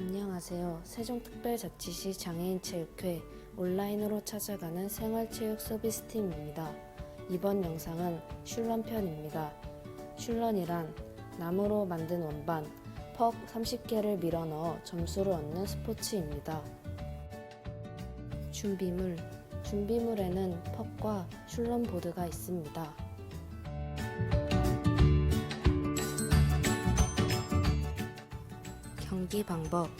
안녕하세요. 세종특별자치시 장애인체육회 온라인으로 찾아가는 생활체육 서비스팀입니다. 이번 영상은 슐런 편입니다. 슐런이란 나무로 만든 원반, 퍽 30개를 밀어 넣어 점수를 얻는 스포츠입니다. 준비물, 준비물에는 퍽과 슐런 보드가 있습니다. 경기 방법.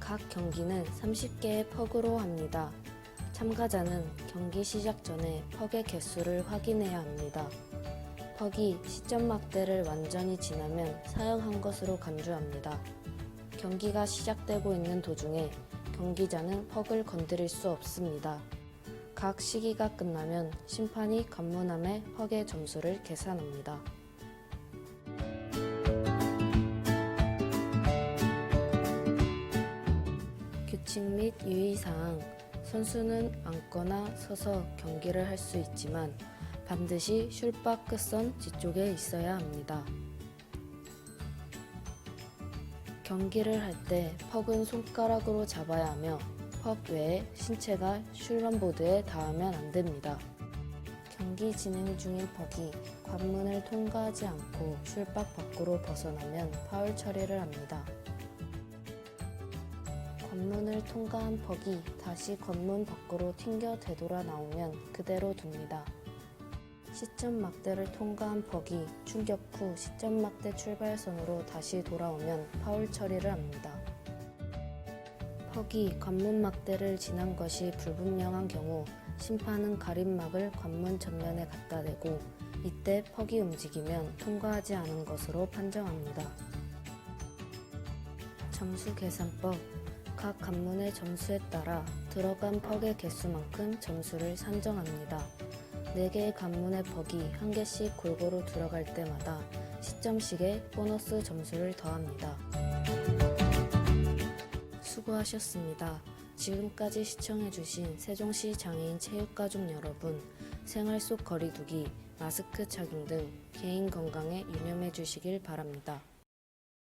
각 경기는 30개의 퍽으로 합니다. 참가자는 경기 시작 전에 퍽의 개수를 확인해야 합니다. 퍽이 시점 막대를 완전히 지나면 사용한 것으로 간주합니다. 경기가 시작되고 있는 도중에 경기자는 퍽을 건드릴 수 없습니다. 각 시기가 끝나면 심판이 관문함에 퍽의 점수를 계산합니다. 규칙 및 유의사항 선수는 앉거나 서서 경기를 할 수 있지만 반드시 슐박 끝선 뒤쪽에 있어야 합니다. 경기를 할 때 퍽은 손가락으로 잡아야 하며 퍽 외에 신체가 슐런보드에 닿으면 안 됩니다. 경기 진행 중인 퍽이 관문을 통과하지 않고 슐박 밖으로 벗어나면 파울 처리를 합니다. 관문을 통과한 퍽이 다시 관문 밖으로 튕겨 되돌아 나오면 그대로 둡니다. 시점 막대를 통과한 퍽이 충격 후 시점 막대 출발선으로 다시 돌아오면 파울 처리를 합니다. 퍽이 관문 막대를 지난 것이 불분명한 경우 심판은 가림막을 관문 전면에 갖다 대고 이때 퍽이 움직이면 통과하지 않은 것으로 판정합니다. 점수 계산법 각 관문의 점수에 따라 들어간 퍽의 개수만큼 점수를 산정합니다. 4개의 관문의 퍽이 한 개씩 골고루 들어갈 때마다 시점씩의 보너스 점수를 더합니다. 수고하셨습니다. 지금까지 시청해주신 세종시 장애인 체육가족 여러분, 생활 속 거리두기, 마스크 착용 등 개인 건강에 유념해 주시길 바랍니다.